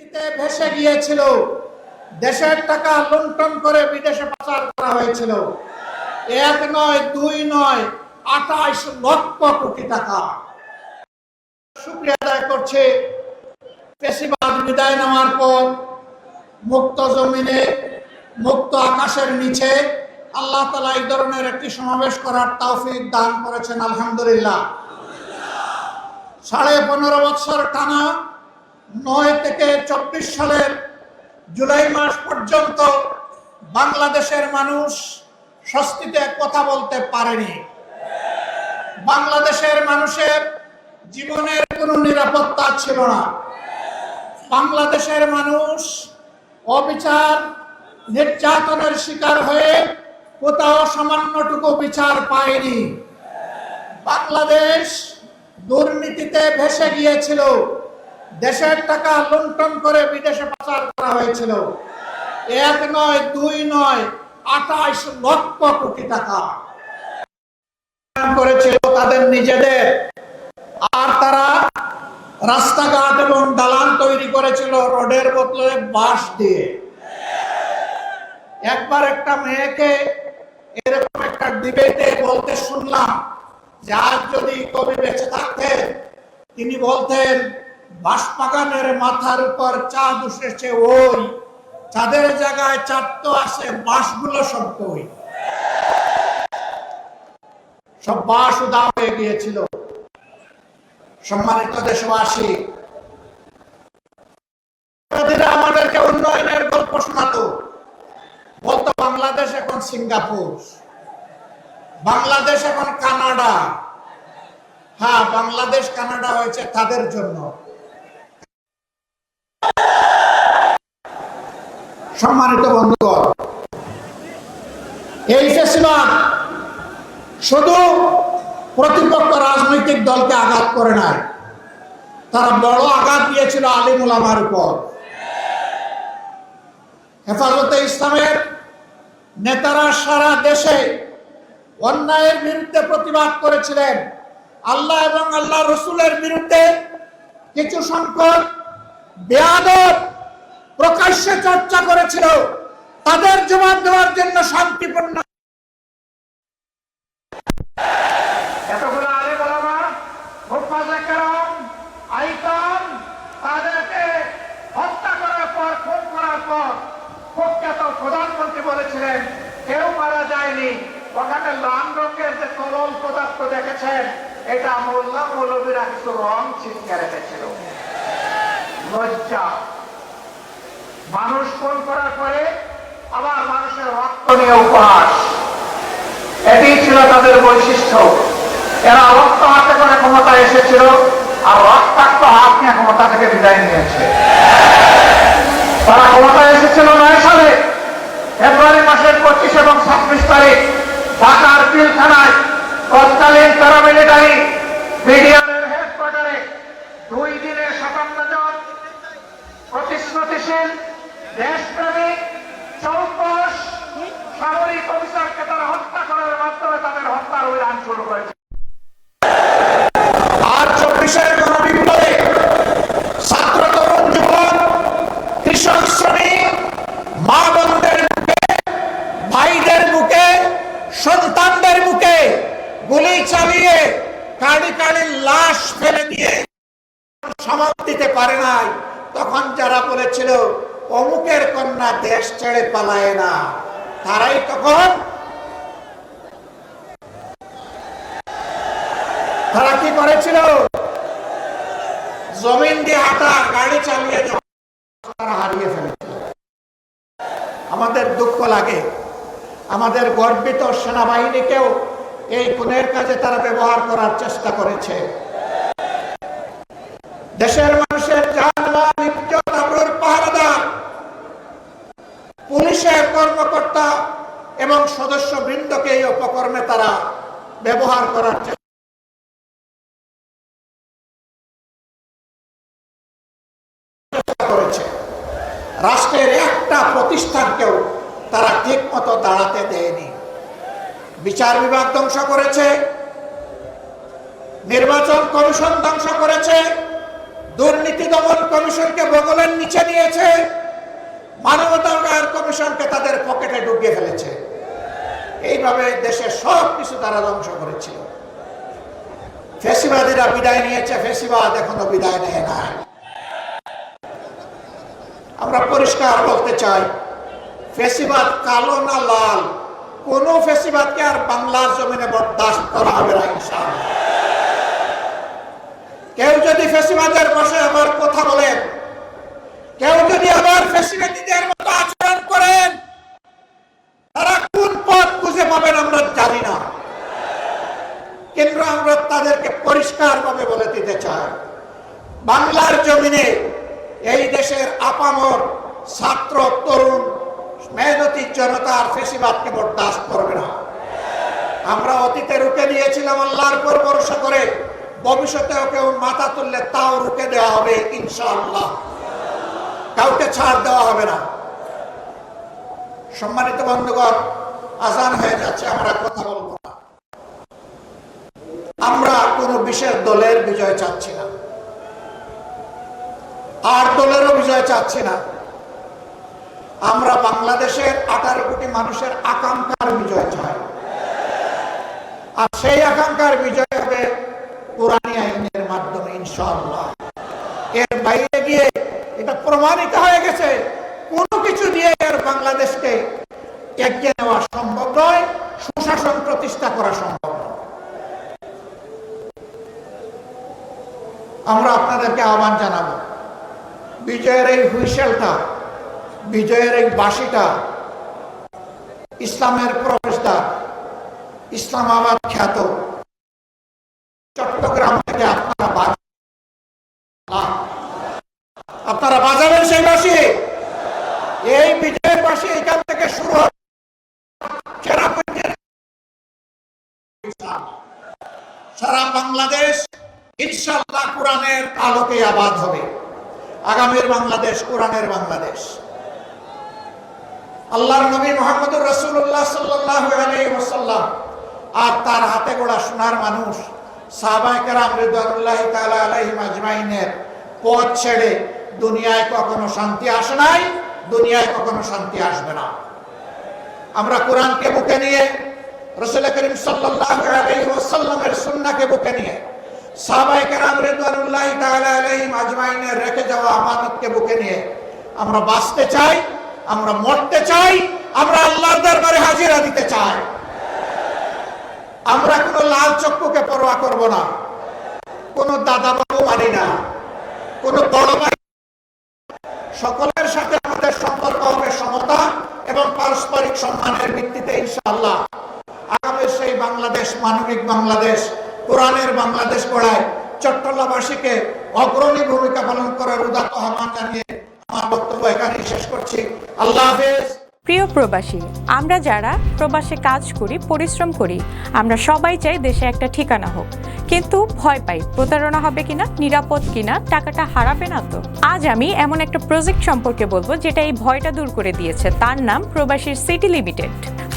নদীতে ভেসে গিয়েছিল। দেশের টাকা লুণ্ঠন করে বিদেশে পাচার করা হয়েছিল। এক নয়, দুই নয়, আঠাইশ লক্ষ কোটি টাকা। শুক্রিয়া আদায় করছে। পেশিবাদ বিদায় নেওয়ার পর মুক্ত জমিনে, মুক্ত আকাশের নিচে আল্লাহ তালা এই ধরনের একটি সমাবেশ করার তৌফিক দান করেছেন, আলহামদুলিল্লাহ। সাড়ে পনেরো বৎসর টানা নয় থেকে চব্বিশ সালের জুলাই মাস পর্যন্ত বাংলাদেশের মানুষ স্বস্তিতে কথা বলতে পারেনি। বাংলাদেশের মানুষের জীবনের কোনো নিরাপত্তা ছিল না। বাংলাদেশের মানুষ অবিচার, নির্যাতনের শিকার হয়ে কোথাও সামান্যটুকু বিচার পায়নি। বাংলাদেশ দুর্নীতিতে ভেসে গিয়েছিল। দেশের টাকা লুণ্ঠন করে বিদেশে পাচার করা হয়েছিল। এক নয়, দুই নয়, আঠাইশ লক্ষ কোটি টাকা। করেছিল তাদের নিজেদের। আর তারা রাস্তাঘাট এবং দালান তৈরি করেছিল রোডের বদলে বাঁশ দিয়ে। একবার একটা মেয়েকে এরকম একটা ডিবেটে বলতে শুনলাম যে আজ যদি কবি বেঁচে থাকতেন, তিনি বলতেন বাঁশবাগানের মাথার উপর চাঁদ উঠেছে ওই। চাঁদের জায়গায় চাঁদ আছে, বাঁশগুলো সব উদা হয়ে গিয়েছিল। সম্মানিত দেশবাসী আমাদেরকে উন্নয়নের গল্প শোনাতো বলতো বাংলাদেশ এখন সিঙ্গাপুর, বাংলাদেশ এখন কানাডা। হ্যাঁ বাংলাদেশ, কানাডা হয়েছে তাদের জন্য। সম্মানিত বন্ধুগণ, এই ফেসিবাদ শুধু প্রতিপক্ষ রাজনৈতিক দলকে আঘাত করে নাই, তারা বড় আঘাত দিয়েছিল আলিমুল আমার উপর। হেফাজতে ইসলামের নেতারা সারা দেশে অন্যায়ের বিরুদ্ধে প্রতিবাদ করেছিলেন। আল্লাহ এবং আল্লাহ রসুলের বিরুদ্ধে কিছু সংখ্যক বেয়াদব প্রকাশ্যে চর্চা করেছিল। তাদের জবাব দেওয়ার জন্য শান্তিপূর্ণ। প্রধানমন্ত্রী বলেছিলেন, কেউ মারা যায়নি। ওখানে লাল রঙের যে তরল পদার্থ দেখেছেন, এটা মোল্লা মৌলবীরা কিছু রং ছিটকে রেখেছিল। লজ্জা। মানুষ কোন করার পরে আবার মানুষের রক্ত নিয়ে উপহাস। এটি ছিল তাদের বৈশিষ্ট্য। এরা রক্ত হাতে করে ক্ষমতা এসেছিল আর রক্তাক্ত হাত নিয়ে ক্ষমতা থেকে বিদায় নিয়েছে। তারা ক্ষমতা এসেছিল নয় সালে, ফেব্রুয়ারি মাসের পঁচিশ এবং ছাব্বিশ সন্তানদের বুকে গুলি চালিয়ে কাড়ি কাড়ি লাশ ফেলে দিয়ে সমাপ দিতে পারে নাই। তখন যারা বলেছিল, অমুকের কন্যা দেশ ছেড়ে পালায় না, তারাই তখন তারা কি করেছিল? জমিন দিয়ে হাঁটা, গাড়ি চালিয়ে তারা হারিয়ে ফেলেছিল। আমাদের দুঃখ লাগে। আমাদের গর্বিত সেনাবাহিনীকেও এই খুনের কাজে তারা ব্যবহার করার চেষ্টা করেছে। দেশের মানুষের পুলিশের কর্মকর্তা এবং সদস্য বৃন্দকে এই উপকর্মে তারা ব্যবহার করার চেষ্টা রাষ্ট্রের একটা প্রতিষ্ঠানকেও তারা ঠিক মতো দাঁড়াতে দেয়নি। বিচার বিভাগ ধ্বংস করেছে, নির্বাচন কমিশন ধ্বংস করেছে, দুর্নীতি দমন কমিশনকে বগলের নিচে নিয়েছে মানবতার কমিশনকে তাদের পকেটে ঢুকিয়ে ফেলেছে। এইভাবে দেশের সব কিছু তারা ধ্বংস করেছিল। ফেসিবাদীরা বিদায় নিয়েছে, ফেসিবাদ এখনও বিদায় নেয় না। আমরা পরিষ্কার বলতে চাই, ফেসিবাদ কালো না লাল, কোন ফেসিবাদকে আর বাংলার জমিনে বরদাস্ত করা হবে না কেউ যদি ফেসিবাদের বসে আবার কথা বলেন, কেউ যদি আবার ফেসিবাদীদের মতো আচরণ করেন, তারা কোন পথ খুঁজে পাবেন আমরা জানি না। কিন্তু আমরা তাদেরকে পরিষ্কার ভাবে বলে দিতে চাই। বাংলার জমিনে এই দেশের আপামর ছাত্র তরুণ মেহনতি জনতার ফেসিবাদকে বরদাস্ত করবে না। আমরা অতীতে রুখে দিয়েছিলাম আল্লাহর উপর ভরসা করে, ভবিষ্যতেও কেউ মাথা তুললে তাও রুখে দেওয়া হবে ইনশাআল্লাহ। কাউকে ছাড় দেওয়া হবে না। সম্মানিত বন্ধুগণ, আজান হয়ে যাচ্ছে, আমরা কথা বলব না। আমরা কোনো বিশেষ দলের বিজয় চাচ্ছি না। আর দলেরও বিজয় চাচ্ছি না। আমরা বাংলাদেশের আঠারো কোটি মানুষের আকাঙ্ক্ষার বিজয় চাই। আর সেই আকাঙ্ক্ষার বিজয় হবে কোরআনী আইনের মাধ্যমে, ইনশাআল্লাহ। এর বাইরে গিয়ে এটা প্রমাণিত হয়ে গেছে, কোনো কিছু দিয়ে এর বাংলাদেশকে এগিয়ে নেওয়া সম্ভব নয়, সুশাসন প্রতিষ্ঠা করা সম্ভব আমরা আপনাদেরকে আহ্বান জানাব বিজয়ের এই হুইসেলটা, বিজয়ের এই বাসিটা ইসলামের প্রবেশদ্বার ইসলামাবাদ খ্যাত। চট্টগ্রাম থেকে আপনারা আপনারা বাজাবেন সেই বাসি এই বিজয়ের বাসি এখান থেকে শুরু সারা বাংলাদেশ ইনশাল্লাহ কোরআনের আলোকে আবাদ হবে। আগামীর বাংলাদেশ, কোরআনের বাংলাদেশ। আল্লাহর নবী মোহাম্মদুর রসুল্লাহ সাল্লাহ আর তার হাতে গোড়া সোনার মানুষ পথ ছেড়ে দুনিয়ায় কখনো শান্তি আসে নাই, দুনিয়ায় কখনো শান্তি আসবে না। আমরা কোরআনকে বুকে নিয়ে, রসুল করিম ওয়াসাল্লামের সুন্নাহকে বুকে নিয়ে রেখে যাওয়া আমানতকে বুকে নিয়ে, আমরা বাঁচতে চাই, আমরা মরতে চাই, আমরা আল্লাহর হাজিরা দিতে চাই। আমরা কোনো লাল চক্ষুকে পরোয়া করব না। কোনো দাদা বাবু মানি না। কোনো বড় সকলের সাথে আমাদের সম্পর্ক হবে সমতা এবং পারস্পরিক সম্মানের ভিত্তিতে ইনশাআল্লাহ। আগামী সেই বাংলাদেশ, মানবিক বাংলাদেশ কোরআনের বাংলাদেশ গড়ায় চট্টলাবাসীকে অগ্রণী ভূমিকা পালন করার উদাত্ত আহ্বান জানিয়ে আমার বক্তব্য এখানেই শেষ করছি। আল্লাহ হাফেজ। প্রিয় প্রবাসী, আমরা যারা প্রবাসে কাজ করি, পরিশ্রম করি, আমরা সবাই চাই দেশে একটা ঠিকানা হোক। কিন্তু ভয় পাই, প্রতারণা হবে কিনা, নিরাপদ কিনা, টাকাটা হারাবে না তো? আজ আমি এমন একটা প্রজেক্ট সম্পর্কে বলব, যেটা এই ভয়টা দূর করে দিয়েছে। তার নাম প্রবাসীর সিটি লিমিটেড